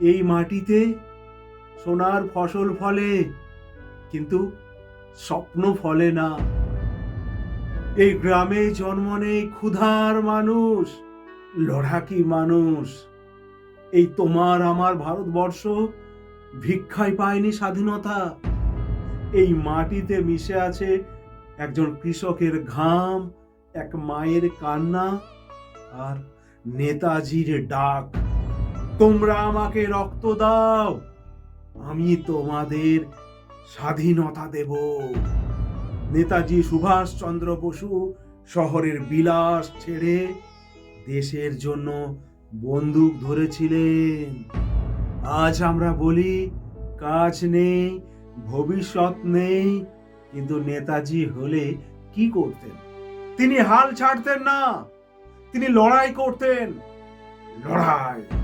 এই মাটিতে সোনার ফসল ফলে, কিন্তু স্বপ্ন ফলে না। এই গ্রামে জন্ম নেই ক্ষুধার মানুষ, লড়াকি মানুষ। এই তোমার আমার ভারতবর্ষ ভিক্ষায় পায়নি স্বাধীনতা। এই মাটিতে মিশে আছে একজন কৃষকের ঘাম, এক মায়ের কান্না আর নেতাজির ডাক। তোমরা আমাকে রক্ত দাও। আমি তোমাদের স্বাধীনতা দেব। নেতাজি সুভাষচন্দ্র বসু শহরের বিলাস ছেড়ে দেশের জন্য বন্দুক ধরেছিলেন। আজ আমরা বলি, কাজ নেই, ভবিষ্যৎ নেই, কিন্তু নেতাজি হলে কি করতেন? তিনি হাল ছাড়তেন না। তিনি লড়াই করতেন। লড়াই।